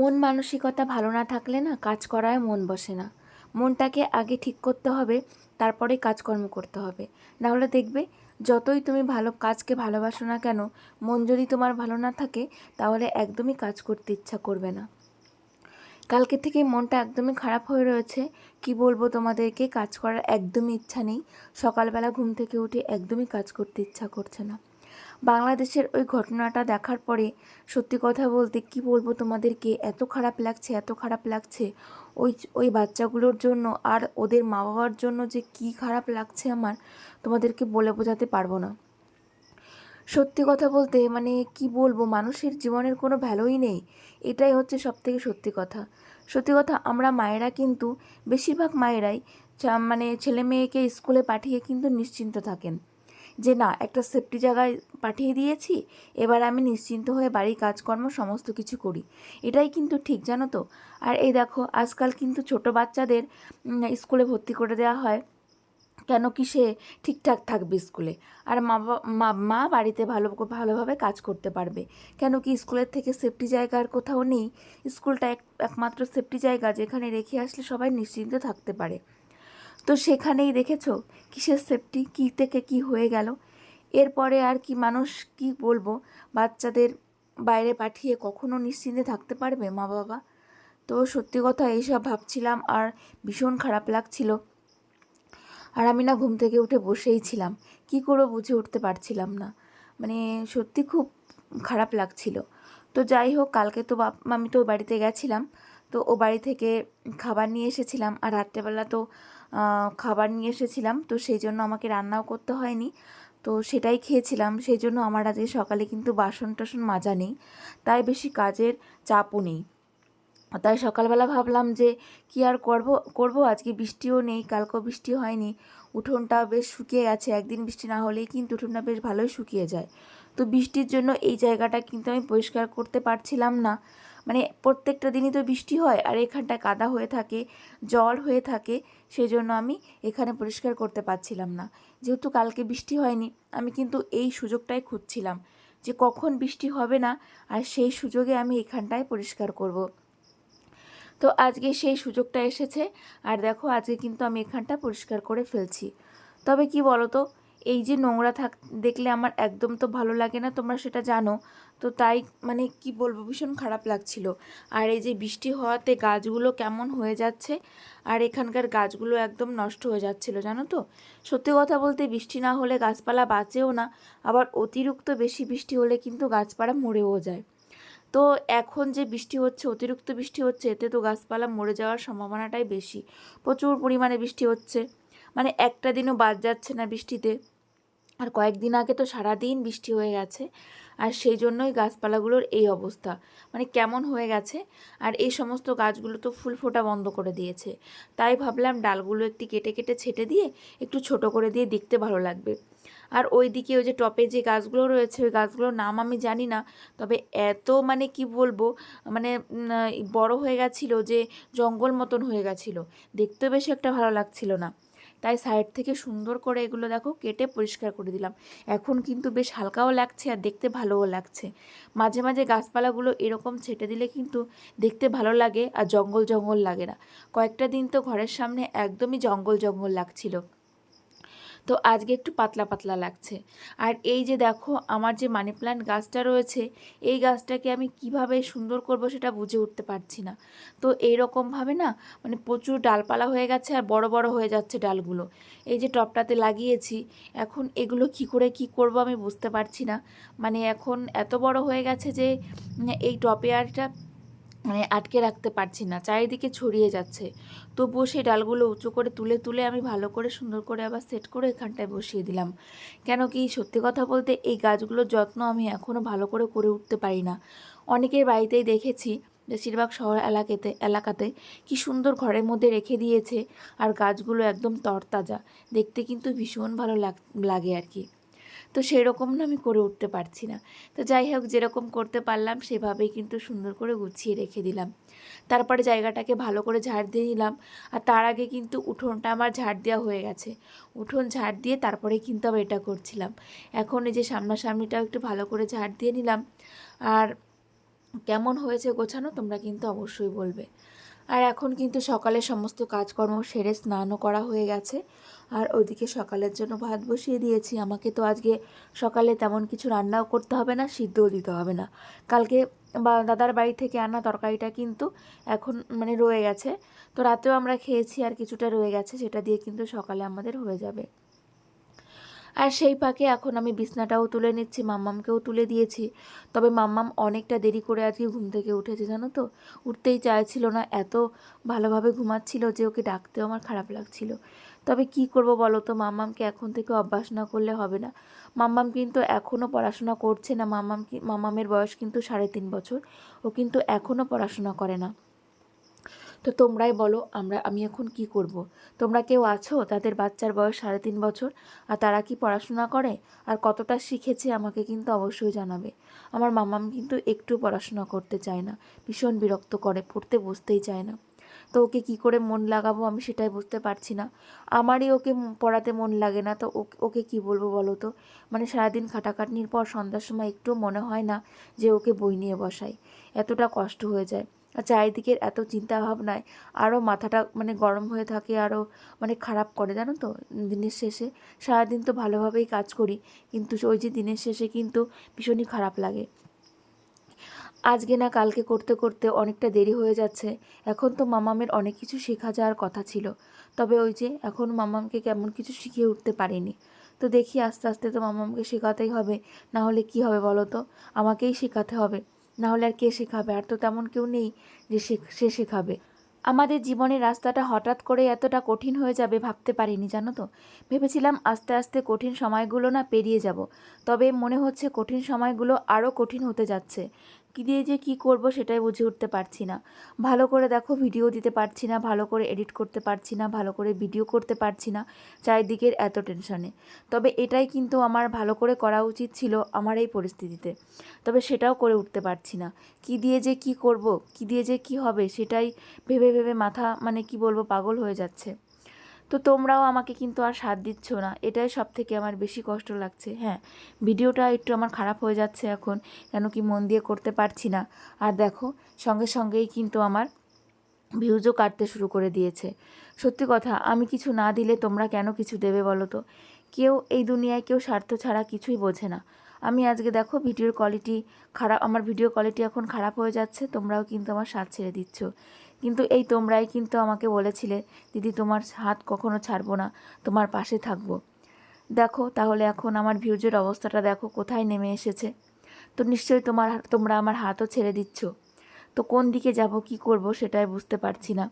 মন মানসিকতা ভালো না থাকলে না কাজ করায় মন বসে না। মনটাকে আগে ঠিক করতে হবে, তারপরে কাজকর্ম করতে হবে। নাহলে দেখবে, যতই তুমি ভালো কাজকে ভালোবাসো না কেন, মন যদি তোমার ভালো না থাকে, তাহলে একদমই কাজ করতে ইচ্ছা করবে না। কালকে থেকে মনটা একদমই খারাপ হয়ে রয়েছে। কি বলব তোমাদেরকে, কাজ করার একদমই ইচ্ছা নেই। সকালবেলা ঘুম থেকে উঠে একদমই কাজ করতে ইচ্ছা করছে না। বাংলাদেশের ওই ঘটনাটা দেখার পরে সত্যি কথা বলতে কি বলব তোমাদেরকে, এত খারাপ লাগছে, এত খারাপ লাগছে। ওই ওই বাচ্চাগুলোর জন্য আর ওদের মা বাবার জন্য যে কি খারাপ লাগছে আমার, তোমাদেরকে বলে বোঝাতে পারব না। সত্যি কথা বলতে মানে কি বলব, মানুষের জীবনের কোনো ভ্যালুই নেই। এটাই হচ্ছে সব থেকে সত্যি কথা। সত্যি কথা, আমরা মায়েরা কিন্তু, বেশিরভাগ মায়েরাই মানে ছেলে মেয়েকে স্কুলে পাঠিয়ে কিন্তু নিশ্চিন্ত থাকেন। যে না, একটা সেফটি জায়গায় পাঠিয়ে দিয়েছি, এবার আমি নিশ্চিন্ত হয়ে বাড়ির কাজকর্ম সমস্ত কিছু করি। এটাই কিন্তু ঠিক, জানো তো? আর এই দেখো, আজকাল কিন্তু ছোট বাচ্চাদের স্কুলে ভর্তি করে দেওয়া হয়। কেন কি সে ঠিকঠাক থাকবে স্কুলে? আর মা মা বাড়িতে ভালো, ভালোভাবে কাজ করতে পারবে। কেন কি স্কুলের থেকে সেফটি জায়গা আর কোথাও নেই। স্কুলটা এক, একমাত্র সেফটি জায়গা, যেখানে রেখে আসলে সবাই নিশ্চিন্ত থাকতে পারে। তো সেখানেই দেখেছ কিসের সেফটি কী থেকে কি হয়ে গেল? এরপরে আর কি মানুষ কি বলব? বাচ্চাদের বাইরে পাঠিয়ে কখনো নিশ্চিন্তে থাকতে পারবে মা বাবা? তো সত্যি কথা এইসব ভাবছিলাম আর ভীষণ খারাপ লাগছিল। আর আমি না ঘুম থেকে উঠে বসেই ছিলাম। কি করে বুঝে উঠতে পারছিলাম না। মানে সত্যি খুব খারাপ লাগছিল। তো যাই হোক, কালকে তো বাপ, আমি তো বাড়িতে গেছিলাম। তো ও বাড়ি থেকে খাবার নিয়ে এসেছিলাম। আর রাত্রেবেলা তো খাবার নিয়ে এসেছিলাম। তো সেই জন্য আমাকে রান্নাও করতে হয়নি। তো সেটাই খেয়েছিলাম। সেই জন্য আমার আজকে সকালে কিন্তু বাসন টাসন মাজা নেই। তাই বেশি কাজের চাপও নেই। তাই সকালবেলা ভাবলাম যে, কি আর করব করব? আজকে বৃষ্টিও নেই, কালকেও বৃষ্টি হয়নি। উঠোনটা বেশ শুকিয়ে গেছে। একদিন বৃষ্টি না হলেই কিন্তু উঠোনটা বেশ ভালোই শুকিয়ে যায়। তো বৃষ্টির জন্য এই জায়গাটা কিন্তু আমি পরিষ্কার করতে পারছিলাম না। মানে প্রত্যেকটা দিনই তো বৃষ্টি হয় আর এখানটায় কাদা হয়ে থাকে জল হয়ে থাকে সেই জন্য আমি এখানে পরিষ্কার করতে পারছিলাম না। যেহেতু কালকে বৃষ্টি হয়নি, আমি কিন্তু এই সুযোগটাই খুঁজছিলাম যে কখন বৃষ্টি হবে না আর সেই সুযোগে আমি এখানটায় পরিষ্কার করব। তো আজকে সেই সুযোগটা এসেছে আর দেখো আজকে কিন্তু আমি এখানটা পরিষ্কার করে ফেলছি। তবে কি বলো তো এই যে নোংরা থাক, দেখলে আমার একদম তো ভালো লাগে না, তোমরা সেটা জানো। তো তাই মানে কি বলব, ভীষণ খারাপ লাগছিল। আর এই যে বৃষ্টি হওয়াতে গাছগুলো কেমন হয়ে যাচ্ছে, আর এখানকার গাছগুলো একদম নষ্ট হয়ে যাচ্ছিল, জানো তো? সত্যি কথা বলতে বৃষ্টি না হলে গাছপালা বাঁচেও না, আবার অতিরিক্ত বেশি বৃষ্টি হলে কিন্তু গাছপালা মরেও যায়। তো এখন যে বৃষ্টি হচ্ছে, অতিরিক্ত বৃষ্টি হচ্ছে, এতে তো গাছপালা মরে যাওয়ার সম্ভাবনাটাই বেশি। প্রচুর পরিমাণে বৃষ্টি হচ্ছে। মানে একটা দিনও বাদ যাচ্ছে না বৃষ্টিতে। আর কয়েকদিন আগে তো সারাদিন বৃষ্টি হয়ে গেছে। আর সেই জন্যই গাছপালাগুলোর এই অবস্থা। মানে কেমন হয়ে গেছে? আর এই সমস্ত গাছগুলো তো ফুল ফোটা বন্ধ করে দিয়েছে। তাই ভাবলাম ডালগুলো একটি কেটে কেটে ছেটে দিয়ে একটু ছোট করে দিয়ে দেখতে ভালো লাগবে। আর ওই দিকে ওই যে টপে যে গাছগুলো রয়েছে, ওই গাছগুলোর নাম আমি জানি না, তবে এত মানে কি বলব মানে বড় হয়ে গেছিল যে জঙ্গল মতন হয়ে গেছিল। দেখতে বেশ একটা ভালো লাগছিল না। তাই সাইড থেকে সুন্দর করে এগুলো দেখো কেটে পরিষ্কার করে দিলাম। এখন কিন্তু বেশ হালকাও লাগছে আর দেখতে ভালোও লাগছে। মাঝে মাঝে গাছপালাগুলো এরকম ছেটে দিলে কিন্তু দেখতে ভালো লাগে আর জঙ্গল জঙ্গল লাগে না। কয়েকটা দিন তো ঘরের সামনে একদমই জঙ্গল জঙ্গল লাগছিল। তো আজকে একটু পাতলা পাতলা লাগছে। আর এই যে দেখো, আমার যে মানি প্ল্যান্ট গাছটা রয়েছে, এই গাছটাকে আমি কীভাবে সুন্দর করব সেটা বুঝে উঠতে পারছি না। তো এই রকমভাবে না মানে প্রচুর ডালপালা হয়ে গেছে আর বড় বড় হয়ে যাচ্ছে ডালগুলো। এই যে টপটাতে লাগিয়েছি, এখন এগুলো কি করে কি করব আমি বুঝতে পারছি না। মানে এখন এত বড় হয়ে গেছে যে, এই টপে আরটা মানে আটকে রাখতে পারছি না, চারিদিকে ছড়িয়ে যাচ্ছে। তবুও সেই ডালগুলো উঁচু করে তুলে তুলে আমি ভালো করে, সুন্দর করে আবার সেট করে এখানটায় বসিয়ে দিলাম। কেন কি সত্যি কথা বলতে এই গাছগুলোর যত্ন আমি এখনও ভালো করে করে উঠতে পারি না। অনেকের বাড়িতেই দেখেছি বেশিরভাগ শহর এলাকাতে এলাকাতে কি সুন্দর ঘরের মধ্যে রেখে দিয়েছে, আর গাছগুলো একদম তরতাজা। দেখতে কিন্তু ভীষণ ভালো লাগ- লাগে আর কি। তো সেরকম না আমি করে উঠতে পারছি না। তো যাই হোক, যেরকম করতে পারলাম, সেভাবেই কিন্তু সুন্দর করে গুছিয়ে রেখে দিলাম। তারপরে জায়গাটাকে ভালো করে ঝাড় দিয়ে নিলাম। আর তার আগে কিন্তু উঠোনটা আমার ঝাড় দেওয়া হয়ে গেছে। উঠোন ঝাড় দিয়ে তারপরে কিন্তু আমি এটা করছিলাম। এখন এই যে সামনাসামনিটাও একটু ভালো করে ঝাড় দিয়ে নিলাম। আর কেমন হয়েছে গোছানো তোমরা কিন্তু অবশ্যই বলবে। আর এখন কিন্তু সকালে সমস্ত কাজকর্ম সেরে স্নানও করা হয়ে গেছে। আর ওইদিকে সকালের জন্য ভাত বসিয়ে দিয়েছি। আমাকে তো আজকে সকালে তেমন কিছু রান্নাও করতে হবে না, সিদ্ধও দিতে হবে না। কালকে বা দাদার বাড়ি থেকে আনা তরকারিটা কিন্তু এখন মানে রয়ে গেছে। তো রাতেও আমরা খেয়েছি আর কিছুটা রয়ে গেছে, সেটা দিয়ে কিন্তু সকালে আমাদের হয়ে যাবে। আর সেই ফাঁকে এখন আমি বিছনাটাও তুলে নিচ্ছি, মাম্মামকেও তুলে দিয়েছি। তবে মাম্মাম অনেকটা দেরি করে আজকে ঘুম থেকে উঠেছে, জানো তো? উঠতেই চাইছিল না, এত ভালোভাবে ঘুমাচ্ছিল যে ওকে ডাকতেও আমার খারাপ লাগছিল। তবে কি করব বলো তো? মাম্মামকে এখন থেকে অভ্যাস না করলে হবে না। মাম্মাম কিন্তু এখনও পড়াশোনা করছে না। মাম্মাম কি মাম্মামের বয়স কিন্তু সাড়ে তিন বছর। ও কিন্তু এখনও পড়াশোনা করে না। তো তোমরাই বলো, আমরা আমি এখন কি করব। তোমরা কেউ আছো তাদের বাচ্চার বয়স সাড়ে তিন বছর আর তারা কি পড়াশোনা করে? আর কতটা শিখেছে আমাকে কিন্তু অবশ্যই জানাবে। আমার মামাম কিন্তু একটু পড়াশোনা করতে চায় না। ভীষণ বিরক্ত করে, পড়তে বসতেই চায় না। তো ওকে কি করে মন লাগাবো আমি সেটাই বুঝতে পারছি না। আমারই ওকে পড়াতে মন লাগে না, তো ওকে কি বলব বলো তো? মানে সারাদিন খাটাখাটনির পর সন্ধ্যার সময় একটু মনে হয় না যে ওকে বই নিয়ে বসাই। এতটা কষ্ট হয়ে যায়। আর চারিদিকের এত চিন্তা ভাবনায় আরও মাথাটা মানে গরম হয়ে থাকে আরও মানে খারাপ করে, জানো তো? দিনের শেষে সারাদিন তো ভালোভাবেই কাজ করি, কিন্তু ওই যে দিনের শেষে কিন্তু ভীষণই খারাপ লাগে। আজকে না কালকে করতে করতে অনেকটা দেরি হয়ে যাচ্ছে। এখন তো মামামের অনেক কিছু শেখা যাওয়ার কথা ছিল। তবে ওই যে এখন মামামকে কেমন কিছু শিখিয়ে উঠতে পারিনি। তো দেখি আস্তে আস্তে তো মামামকে শেখাতেই হবে। না হলে কি হবে বলো তো? আমাকেই শেখাতে হবে। না হলে আর কে শেখাবে? আর তো তেমন কেউ নেই যে সে শেখাবে। আমাদের জীবনের রাস্তাটা হঠাৎ করে এতটা কঠিন হয়ে যাবে ভাবতে পারিনি, জানো তো? ভেবেছিলাম আস্তে আস্তে কঠিন সময়গুলো না পেরিয়ে যাব। তবে মনে হচ্ছে কঠিন সময়গুলো আরও কঠিন হতে যাচ্ছে। কী দিয়ে যে কী করব সেটাই বুঝে উঠতে পারছি না। ভালো করে দেখো ভিডিও দিতে পারছি না, ভালো করে এডিট করতে পারছি না, ভালো করে ভিডিও করতে পারছি না, চারিদিকের এত টেনশনে তবে এটাই কিন্তু আমার ভালো করে করা উচিত ছিল আমার এই পরিস্থিতিতে। তবে সেটাও করে উঠতে পারছি না। কি দিয়ে যে কি করব, কি দিয়ে যে কি হবে সেটাই ভেবে ভেবে মাথা মানে কি বলব, পাগল হয়ে যাচ্ছে। তো তোমরাও আমাকে কিন্তু আর সাথ দিচ্ছ না। এটাই সব থেকে আমার বেশি কষ্ট লাগছে। হ্যাঁ ভিডিওটা একটু আমার খারাপ হয়ে যাচ্ছে এখন, কেন কি মন দিয়ে করতে পারছি না। আর দেখো, সঙ্গে সঙ্গেই কিন্তু আমার ভিউজও কাটতে শুরু করে দিয়েছে। সত্যি কথা, আমি কিছু না দিলে তোমরা কেন কিছু দেবে বলো তো? কেউ এই দুনিয়ায় কেউ স্বার্থ ছাড়া কিছুই বোঝে না। আমি আজকে দেখো, ভিডিওর কোয়ালিটি খারাপ, আমার ভিডিও কোয়ালিটি এখন খারাপ হয়ে যাচ্ছে, তোমরাও কিন্তু আমার সাথ ছেড়ে দিচ্ছ। কিন্তু এই তোমরাই কিন্তু আমাকে বলেছিলে, দিদি, তোমার হাত কখনো ছাড়বো না, তোমার পাশে থাকব। দেখো, তাহলে এখন আমার ভিউজের অবস্থাটা দেখো, কোথায় নেমে এসেছে। তো নিশ্চয়ই তোমার তোমরা আমার হাতও ছেড়ে দিচ্ছ। তো কোন দিকে যাব, কি করব, সেটাই বুঝতে পারছি না।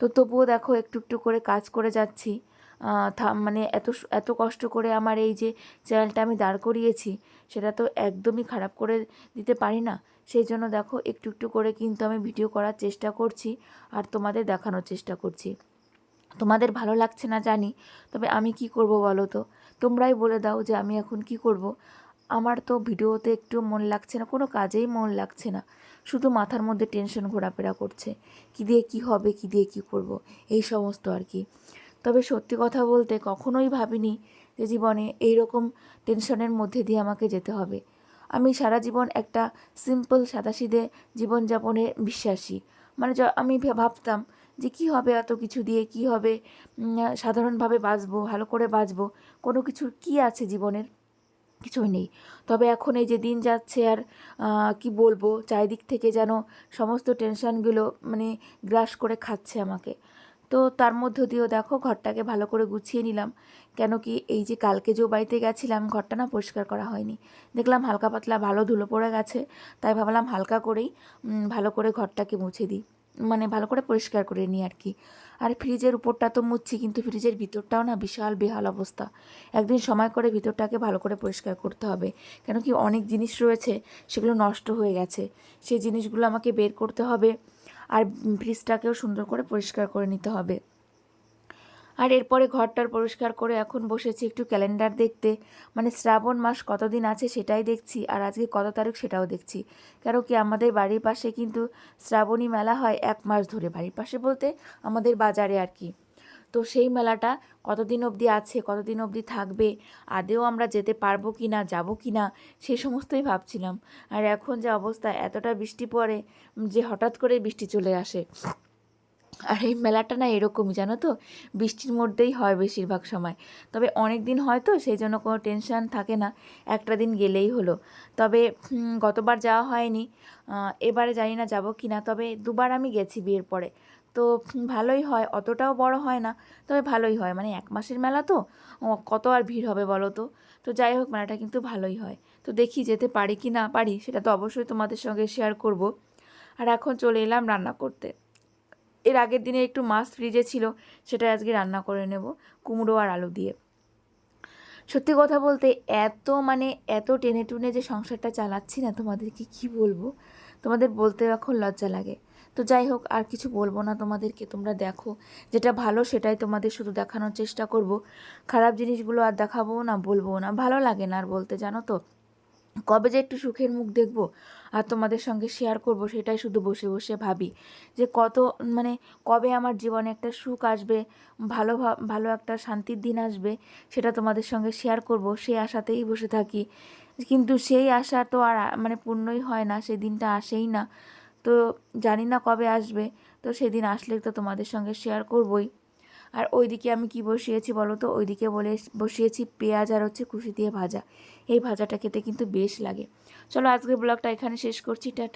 তো তবুও দেখো, একটু একটু করে কাজ করে যাচ্ছি। মানে এত এত কষ্ট করে আমার এই যে চ্যানেলটা আমি দাঁড় করিয়েছি, সেটা তো একদমই খারাপ করে দিতে পারি না। সেই জন্য দেখো, একটু একটু করে কিন্তু আমি ভিডিও করার চেষ্টা করছি আর তোমাদের দেখানোর চেষ্টা করছি। তোমাদের ভালো লাগছে না জানি, তবে আমি কি করব বলো তো? তোমরাই বলে দাও যে আমি এখন কি করব। আমার তো ভিডিওতে একটু মন লাগছে না, কোনো কাজেই মন লাগছে না। শুধু মাথার মধ্যে টেনশন ঘোরাফেরা করছে, কী দিয়ে কি হবে, কী দিয়ে কি করব, এই সমস্ত আর কি। তবে সত্যি কথা বলতে কখনোই ভাবিনি যে জীবনে এই রকম টেনশনের মধ্যে দিয়ে আমাকে যেতে হবে। আমি সারা জীবন একটা সিম্পল সাদাসিধে জীবনযাপনে বিশ্বাসী। মানে আমি ভাবতাম যে কি হবে এত কিছু দিয়ে, কি হবে সাধারণভাবে বাঁচবো, ভালো করে বাঁচবো, কোনো কিছুর কি আছে জীবনের? কিছুই নেই। তবে এখন এই যে দিন যাচ্ছে আর কি বলব, চারিদিক থেকে যেন সমস্ত টেনশনগুলো মানে গ্রাস করে খাচ্ছে আমাকে। তো তার মধ্য দিয়েও দেখো ঘরটাকে ভালো করে গুছিয়ে নিলাম। কেন কি এই যে কালকে যে বাড়িতে গেছিলাম, ঘরটা না পরিষ্কার করা হয়নি। দেখলাম হালকা পাতলা ভালো ধুলো পড়ে গেছে, তাই ভাবলাম হালকা করেই ভালো করে ঘরটাকে মুছে দিই। মানে ভালো করে পরিষ্কার করে নিই আর কি। আর ফ্রিজের উপরটা তো মুছছি, কিন্তু ফ্রিজের ভিতরটাও না বিশাল বেহাল অবস্থা। একদিন সময় করে ভিতরটাকে ভালো করে পরিষ্কার করতে হবে। কেন কি অনেক জিনিস রয়েছে, সেগুলো নষ্ট হয়ে গেছে। সেই জিনিসগুলো আমাকে বের করতে হবে। আর ফ্রিজটাকেও সুন্দর করে পরিষ্কার করে নিতে হবে। আর এরপরে ঘরটার পরিষ্কার করে এখন বসেছি একটু ক্যালেন্ডার দেখতে। মানে শ্রাবণ মাস কতদিন আছে সেটাই দেখছি আর আজকে কত তারিখ সেটাও দেখছি। কেন কি আমাদের বাড়ির পাশে কিন্তু শ্রাবণী মেলা হয় এক মাস ধরে বাড়ির পাশে বলতে আমাদের বাজারে আর কি। তো সেই মেলাটা কতদিন অবধি আছে, কতদিন অবধি থাকবে, আদেও আমরা যেতে পারব কি না যাব কি না সে সমস্তই ভাবছিলাম। আর এখন যে অবস্থা, এতটা বৃষ্টি পড়ে, যে হঠাৎ করে বৃষ্টি চলে আসে। আর এই মেলাটা না এরকমই, জানো তো? বৃষ্টির মধ্যেই হয় বেশিরভাগ সময়। তবে অনেক দিন হয় তো, সেই জন্য কোনো টেনশান থাকে না, একটা দিন গেলেই হলো। তবে গতবার যাওয়া হয়নি এবারে জানি না যাব কি না তবে দুবার আমি গেছি বিয়ের পরে। তো ভালোই হয়, অতটাও বড় হয় না, তবে ভালোই হয়। মানে এক মাসের মেলা তো কত আর ভিড় হবে বলো তো? তো যাই হোক, মেলাটা কিন্তু ভালোই হয়। তো দেখি যেতে পারি কি না পারি, সেটা তো অবশ্যই তোমাদের সঙ্গে শেয়ার করব। আর এখন চলে এলাম রান্না করতে। এর আগের দিনে একটু মাছ ফ্রিজে ছিল সেটা আজকে রান্না করে নেব, কুমড়ো আর আলু দিয়ে। সত্যি কথা বলতে, এত মানে এত টেনে টুনে যে সংসারটা চালাচ্ছি না তোমাদেরকে কি বলব? তোমাদের বলতে এখন লজ্জা লাগে। তো যাই হোক, আর কিছু বলব না তোমাদেরকে, তোমরা দেখো। যেটা ভালো সেটাই তোমাদের শুধু দেখানোর চেষ্টা করব। খারাপ জিনিসগুলো আর দেখাবো না বলব না। ভালো লাগে না আর বলতে, জানো তো? কবে যে একটু সুখের মুখ দেখব আর তোমাদের সঙ্গে শেয়ার করব, সেটাই শুধু বসে বসে ভাবি। যে কত মানে কবে আমার জীবনে একটা সুখ আসবে, ভালো ভালো একটা শান্তির দিন আসবে, সেটা তোমাদের সঙ্গে শেয়ার করব। সেই আশাতেই বসে থাকি। কিন্তু সেই আশা তো আর মানে পূর্ণই হয় না, সেই দিনটা আসেই না। তো জানি না কবে আসবে। তো সেদিন আসলে তো তোমাদের সঙ্গে শেয়ার করবই। আর ওইদিকে আমি কি বসিয়েছি বলো তো? ওইদিকে বলে বসিয়েছি পেঁয়াজ আর হচ্ছে কুশি দিয়ে ভাজা। এই ভাজাটা খেতে কিন্তু বেশ লাগে। চলো আজকের ব্লগটা এখানে শেষ করছি, টাটা।